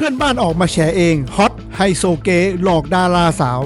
เพื่อนบ้านออกมาแฉเองฮอตไฮโซเกหลอกดาราสาว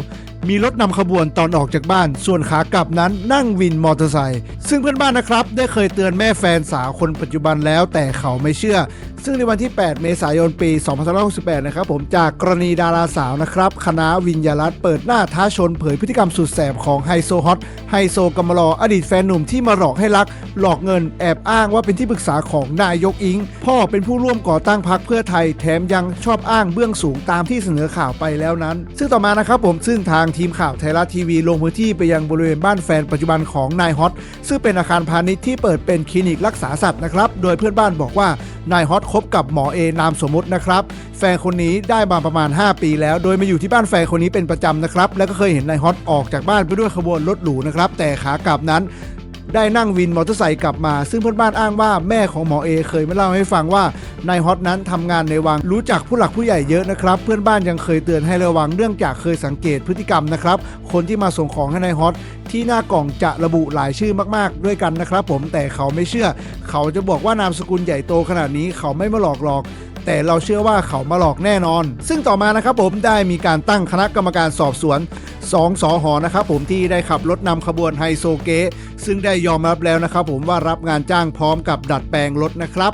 มีรถนำขบวนตอนออกจากบ้าน ส่วนขากลับนั้นนั่งวินมอเตอร์ไซค์ซึ่งเพื่อนบ้านนะครับได้เคยเตือนแม่แฟนสาวคนปัจจุบันแล้ว แต่เขาไม่เชื่อ ซึ่งในวันที่ 8 เมษายนปี 2568 นะครับผมจากกรณีดาราสาวนะครับ คณะวิญญารัตเปิดหน้าท้าชนเผยพฤติกรรมสุดแสบของไฮโซฮอตไฮโซกำมลออดีตแฟนหนุ่มที่มาหลอกให้รัก หลอกเงินแอบอ้างว่าเป็นที่ปรึกษาของนายกอิง พ่อเป็นผู้ร่วมก่อตั้งพรรคเพื่อไทยแถมยังชอบอ้างเบื้องสูงตามที่เสนอข่าวไปแล้วนั้น ซึ่งต่อมานะครับผมซึ่งทางทีมข่าวไทยรัฐทีวีลงพื้นที่ไปยังบริเวณบ้านแฟนปัจจุบันของนายฮอตซึ่งเป็นอาคารพาณิชย์ที่เปิดเป็นคลินิกรักษาสัตว์นะครับ โดยเพื่อนบ้านบอกว่านายฮอตคบกับหมอเอนามสมมุตินะครับ แฟนคนนี้ได้มาประมาณ 5 ปีแล้ว โดยมาอยู่ที่บ้านแฟนคนนี้เป็นประจำนะครับ แล้วก็เคยเห็นนายฮอตออกจากบ้านไปด้วยขบวนรถหรูนะครับ แต่ขากลับนั้นได้นั่งวินมอเตอร์ไซค์กลับมา ซึ่งเพื่อนบ้านอ้างว่าแม่ของหมอเอเคยมาเล่าให้ฟังว่า นายฮอตนั้นทำงานในวังรู้จักผู้หลักผู้ใหญ่เยอะนะครับ เพื่อนบ้านยังเคยเตือนให้ระวังเนื่องจากเคยสังเกตพฤติกรรมนะครับ คนที่มาส่งของให้นายฮอตที่หน้ากล่องจะระบุหลายชื่อมากๆ ด้วยกันนะครับ ผมแต่เขาไม่เชื่อ เขาจะบอกว่านามสกุลใหญ่โตขนาดนี้เขาไม่มาหลอกหลอกแต่เราเชื่อว่าเขามาหลอกแน่นอน ซึ่งต่อมานะครับผมได้มีการตั้งคณะกรรมการสอบสวนสองสอหอนะครับผมที่ได้ขับรถนำขบวนไฮโซเกซึ่งได้ยอมรับแล้วนะครับผมว่ารับงานจ้างพร้อมกับดัดแปลงรถนะครับ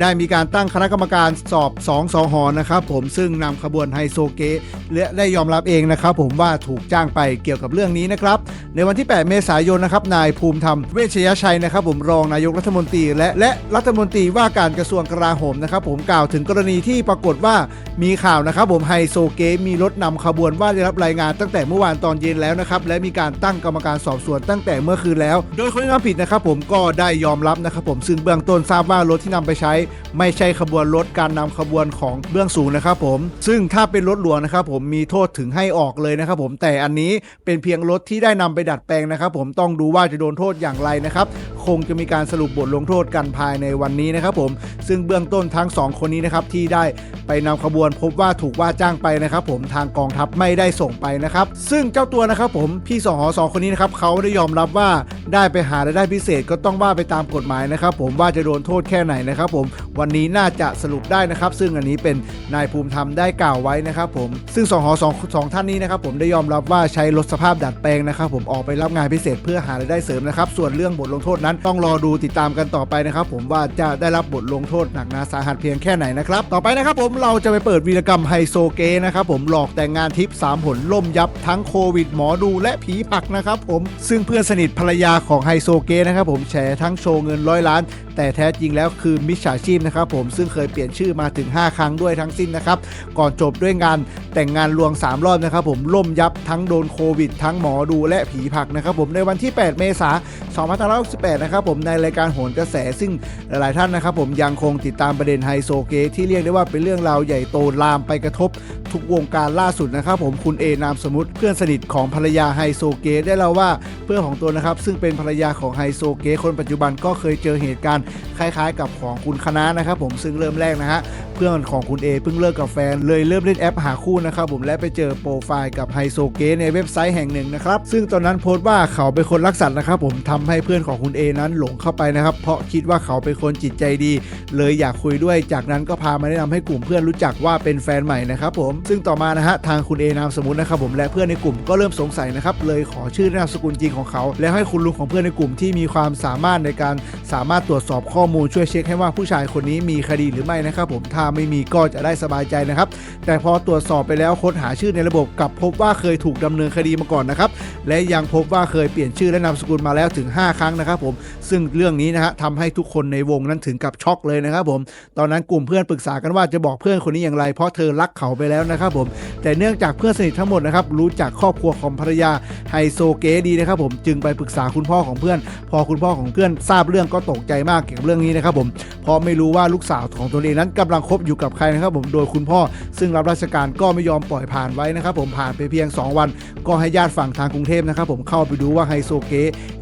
ได้มีการตั้งคณะกรรมการสอบ2สองหอนะครับผมซึ่งนำขบวนไฮโซเกะและได้ยอมรับเองนะครับผมว่าถูกจ้างไปเกี่ยวกับเรื่องนี้นะครับ ในวันที่ 8 เมษายนนะครับนายภูมิธรรมเวชยชัยนะครับ ผมรองนายกรัฐมนตรี และและรัฐมนตรีว่าการกระทรวงกลาโหมนะครับ ผมกล่าวถึงกรณีที่ปรากฏว่ามีข่าวนะครับ ผมไฮโซเกะมีรถนำขบวนว่าได้รับรายงานตั้งแต่เมื่อวานตอนเย็นแล้วนะครับและมีการตั้งกรรมการสอบสวนตั้งแต่เมื่อคืนแล้ว โดยคนที่ทำผิดนะครับ ผมก็ได้ยอมรับนะครับ ผมซึ่งเบื้องต้นทราบว่ารถที่นำไปใช้ไม่ใช่ขบวนรถการนำขบวนของเบื้องสูงนะครับผม ซึ่งถ้าเป็นรถหลวงนะครับผมมีโทษถึงให้ออกเลยนะครับผมแต่อันนี้เป็นเพียงรถที่ได้นำไปดัดแปลงนะครับผมต้องดูว่าจะโดนโทษอย่างไรนะครับ คงจะมีการสรุปบทลงโทษกันภายในวันนี้นะครับผม ซึ่งเบื้องต้นทั้งสองคนนี้นะครับที่ได้ไปนำขบวนพบว่าถูกว่าจ้างไปนะครับผมทางกองทัพไม่ได้ส่งไปนะครับ ซึ่งเจ้าตัวนะครับผมพี่สองหอสองคนนี้นะครับเขาได้ยอมรับว่าได้ไปหารายได้พิเศษก็ต้องว่าไปตามกฎหมายนะครับผมว่าจะโดนโทษแค่ไหนนะครับผม วันนี้น่าจะสรุปได้นะครับ ซึ่งอันนี้เป็นนายภูมิธรรมได้กล่าวไว้นะครับผมซึ่งสองหอสองสองท่านนี้นะครับผมได้ยอมรับว่าใช้รถสภาพดัดแปลงนะครับผมออกไปรับงานพิเศษเพื่อหารายได้เสริมนะครับส่วนเรื่องบทลงโทษนั้นต้องรอดูติดตามกันต่อไปนะครับผมว่าจะได้รับบทลงโทษหนักหนาสาหัสเพียงแค่ไหนนะครับต่อไปนะครับผมเราจะไปเปิดวีรกรรมไฮโซเกนะครับผมหลอกแต่งงานทิป3ผลล่มยับทั้งโควิดหมอดูและผีผักนะครับผมซึ่งเพื่อนสนิทภรรยาของไฮโซเกนะครับผมแฉทั้งโชว์เงินร้อยล้าน แต่แท้จริงแล้วคือมิจฉาชีพนะครับผมซึ่งเคยเปลี่ยนชื่อมาถึง 5 ครั้งด้วยทั้งสิ้นนะครับก่อนจบด้วยงานแต่งงานลวง 3 รอบนะครับผมล่มยับทั้งโดนโควิด ทั้งหมอดูและผีผักนะครับผมในวันที่ 8 เมษายน 2568 นะครับผมในรายการโหนกระแสซึ่งหลายๆท่านนะครับผมยังคงติดตามประเด็นไฮโซเกที่เรียกได้ว่าเป็นเรื่องราวใหญ่โตลามไปกระทบ ทุกวงการล่าสุดนะครับผมคุณเอนามสมมติเพื่อนสนิทของภรรยาไฮโซเกได้เล่าว่าเพื่อนของตัวนะครับซึ่งเป็นภรรยาของไฮโซเกคนปัจจุบันก็เคยเจอเหตุการณ์คล้ายๆ กับของคุณคณะนะครับผมซึ่งเริ่มแรกนะฮะ เพื่อนของคุณเอเพิ่งเลิกกับแฟน เลยเริ่มเล่นแอปหาคู่นะครับผมและไปเจอโปรไฟล์กับไฮโซเกในเว็บไซต์แห่งหนึ่งนะครับซึ่งตอนนั้นโพสต์ว่าเขาเป็นคนรักสัตว์นะครับผมทำให้เพื่อนของคุณเอนั้นหลงเข้าไปนะครับเพราะคิดว่าเขาเป็นคนจิตใจดี เลยอยากคุยด้วยจากนั้นก็พามาแนะนำให้กลุ่มเพื่อนรู้จักว่าเป็นแฟนใหม่นะครับผมซึ่งต่อมานะฮะทางคุณเอนามสมมตินะครับผมและเพื่อนในกลุ่มก็เริ่มสงสัยนะครับเลยขอชื่อนามสกุลจริงของเขา และให้คุณลุงของเพื่อนในกลุ่มที่มีความสามารถในการสามารถตรวจสอบข้อมูลช่วยเช็คให้ว่าผู้ชายคนนี้มีคดีหรือไม่นะครับผมถ้าไม่มีก็จะได้สบายใจนะครับ แต่พอตรวจสอบไปแล้วค้นหาชื่อในระบบกลับพบว่าเคยถูกดำเนินคดีมาก่อนนะครับ และยังพบว่าเคยเปลี่ยนชื่อและนามสกุลมาแล้วถึง 5 ครั้งนะครับผม ซึ่งเรื่องนี้นะฮะทำให้ทุกคนในวงนั้นถึงกับช็อกเลยนะครับผม ตอนนั้นกลุ่มเพื่อนปรึกษากันว่าจะบอกเพื่อนคนนี้อย่างไร เพราะเธอรักเขาไปแล้วนะครับผม แต่เนื่องจากเพื่อนสนิททั้งหมดนะครับรู้จักครอบครัวของภรรยาไฮโซเก๋ดีนะครับผมจึงไปปรึกษาคุณพ่อของเพื่อน พอคุณพ่อของเพื่อนทราบเรื่องก็ตกใจมากเกี่ยวกับเรื่องนี้นะครับผมเพราะไม่รู้ว่าลูกสาวของตนเองนั้นกำลังคบอยู่กับใครนะครับผมโดยคุณพ่อ ซึ่งรับราชการก็ไม่ยอมปล่อยผ่านไว้นะครับผมผ่านไปเพียง 2 วัน ก็ให้ญาติฝั่งทางกรุงเทพนะครับผมเข้าไปดูว่าไฮโซเก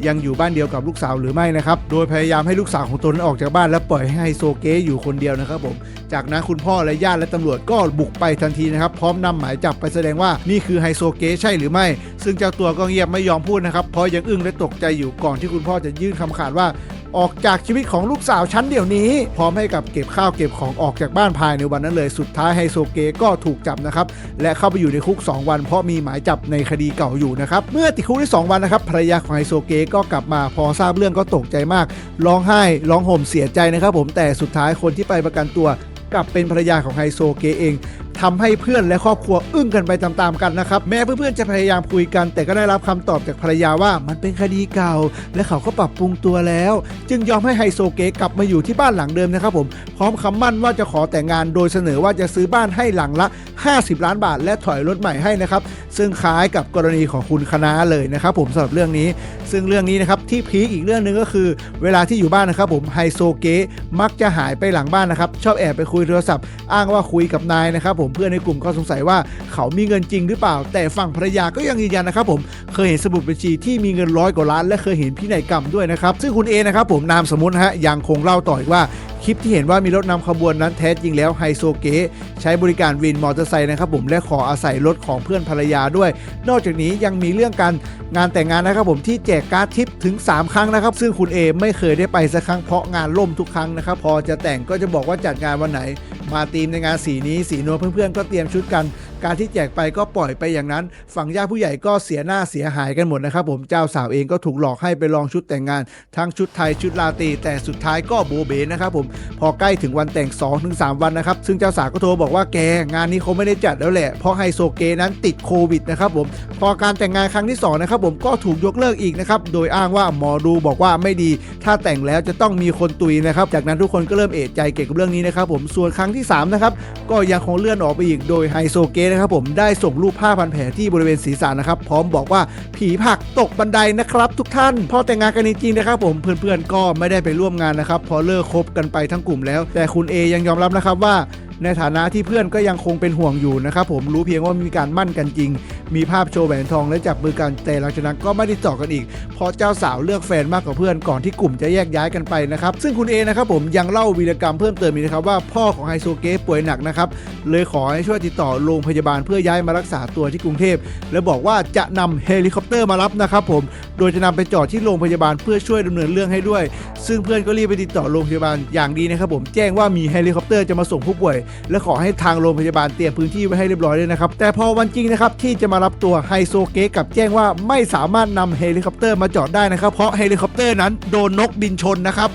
ยังอยู่บ้านเดียวกับลูกสาวหรือไม่นะครับโดยพยายามให้ลูกสาวของตนออกจากบ้านและปล่อยให้ไฮโซเกอยู่คนเดียวนะครับผมจากนั้นคุณพ่อและญาติและตำรวจก็บุกไปทันทีนะครับพร้อมนำหมายจับไปแสดงว่านี่คือไฮโซเกใช่หรือไม่ ซึ่งเจ้าตัวก็เงียบไม่ยอมพูดนะครับเพราะยังอึ้งและตกใจอยู่ก่อนที่คุณพ่อจะยื่นคำขาดว่า ออกจากชีวิตของลูกสาวฉันเดี๋ยวนี้ พร้อมให้กับเก็บข้าวเก็บของออกจากบ้านภายในวันนั้นเลยสุดท้ายไฮโซเกก็ถูกจับนะครับ และเข้าไปอยู่ในคุก 2 วัน เพราะมีหมายจับในคดีเก่าอยู่นะครับ เมื่อติดคุกได้ 2 วันนะครับภรรยาของไฮโซเกก็กลับมาพอทราบเรื่องก็ตกใจมาก ร้องไห้ร้องห่มเสียใจนะครับผมแต่สุดท้ายคนที่ไปประกันตัวกลับเป็นภรรยาของไฮโซเกเอง ทำให้เพื่อนและครอบครัวอึ้งกันไปตามๆกันนะครับ แม้เพื่อนๆจะพยายามคุยกัน แต่ก็ได้รับคำตอบจากภรรยาว่ามันเป็นคดีเก่า และเขาก็ปรับปรุงตัวแล้ว จึงยอมให้ไฮโซเกกลับมาอยู่ที่บ้านหลังเดิมนะครับผมพร้อมคำมั่นว่าจะขอแต่งงานโดยเสนอว่าจะซื้อบ้านให้หลังละ 50 ล้านบาท และถอยรถใหม่ให้นะครับ ซึ่งคล้ายกับกรณีของคุณคณะเลยนะครับผมสำหรับเรื่องนี้ ซึ่งเรื่องนี้นะครับที่พีคอีกเรื่องหนึ่งก็คือ เวลาที่อยู่บ้านนะครับผมไฮโซเกะมักจะหายไปหลังบ้านนะครับชอบแอบไปคุยโทรศัพท์ อ้างว่าคุยกับนายนะครับผมเพื่อนในกลุ่มก็สงสัยว่าเขามีเงินจริงหรือเปล่า แต่ฝั่งภรรยาก็ยังยืนยันนะครับผมเคยเห็นสมุดบัญชีที่มีเงินร้อยกว่าล้านและเคยเห็นพินัยกรรมด้วยนะครับซึ่งคุณเอนะครับผมนามสมมุตินะฮะยังคงเล่าต่ออีกว่า คลิปที่เห็นว่ามีรถนำขบวนนั้นแท้จริงแล้วไฮโซเก๋ใช้บริการวินมอเตอร์ไซค์นะครับผมและขออาศัยรถของเพื่อนภรรยาด้วย นอกจากนี้ยังมีเรื่องการงานแต่งงานนะครับผมที่แจกการ์ดทิปถึง 3 ครั้งนะครับ ซึ่งคุณเอไม่เคยได้ไปสักครั้งเพราะงานล่มทุกครั้งนะครับพอจะแต่งก็จะบอกว่าจัดงานวันไหน มาตีมในงานสีนี้สีนวลเพื่อนๆก็เตรียมชุดกันการที่แจกไปก็ปล่อยไปอย่างนั้น ฝั่งญาติผู้ใหญ่ก็เสียหน้าเสียหายกันหมดนะครับผมเจ้าสาวเองก็ถูกหลอกให้ไปลองชุดแต่งงาน ทั้งชุดไทยชุดลาตีแต่สุดท้ายก็โบเบนะครับผมพอใกล้ถึงวันแต่ง 2-3 วันนะครับซึ่งเจ้าสาวก็โทรบอกว่าแกงานนี้เขาไม่ได้จัดแล้วแหละเพราะไฮโซเกนั้นติดโควิดนะครับผมพอการแต่งงานครั้งที่2นะครับผมก็ถูกยกเลิกอีกนะครับโดยอ้างว่าหมอดูบอกว่าไม่ดี ถ้าแต่งแล้วจะต้องมีคนตุยนะครับจากนั้นทุกคนก็เริ่มเอะใจเกี่ยวกับเรื่องนี้นะครับผมส่วนครั้งที่สามนะครับก็ยังคงเลื่อนออกไปอีกโดยไฮโซเกนะครับผมได้ส่งรูปผ้าพันแผลที่บริเวณศีรษะนะครับ พร้อมบอกว่าผีผักตกบันไดนะครับ ทุกท่านพอแต่งงานกันจริงๆนะครับ ผมเพื่อนๆก็ไม่ได้ไปร่วมงานนะครับพอเลิกคบกันไปทั้งกลุ่มแล้ว แต่คุณเอยังยอมรับนะครับว่าในฐานะที่เพื่อนก็ยังคงเป็นห่วงอยู่นะครับผมรู้เพียงว่ามีการมั่นกันจริง มีภาพโชว์แหวนทองและจับมือกันแต่หลังจากนั้นก็ไม่ได้ต่อกันอีก เพราะเจ้าสาวเลือกแฟนมากกว่าเพื่อนก่อนที่กลุ่มจะแยกย้ายกันไปนะครับ ซึ่งคุณเอนะครับผมยังเล่าวีรกรรมเพิ่มเติมอีกนะครับว่าพ่อของไฮโซเกะป่วยหนักนะครับเลยขอให้ช่วยติดต่อโรงพยาบาลเพื่อย้ายมารักษาตัวที่กรุงเทพ และบอกว่าจะนำเฮลิคอปเตอร์มารับนะครับผมโดยจะนำไปจอดที่โรงพยาบาลเพื่อช่วยดำเนินเรื่องให้ด้วย ซึ่งเพื่อนก็รีบไปติดต่อโรงพยาบาลอย่างดีนะครับผมแจ้งว่ามีเฮลิคอปเตอร์จะมาส่งผู้ป่วย และขอให้ทางโรงพยาบาลเตรียมพื้นที่ไว้ให้เรียบร้อยเลยนะครับแต่พอวันจริงนะครับที่จะมารับตัวไฮโซเกะกับแจ้งว่าไม่สามารถนำเฮลิคอปเตอร์มาจอดได้นะครับ เพราะเฮลิคอปเตอร์นั้นโดนนกบินชนนะครับ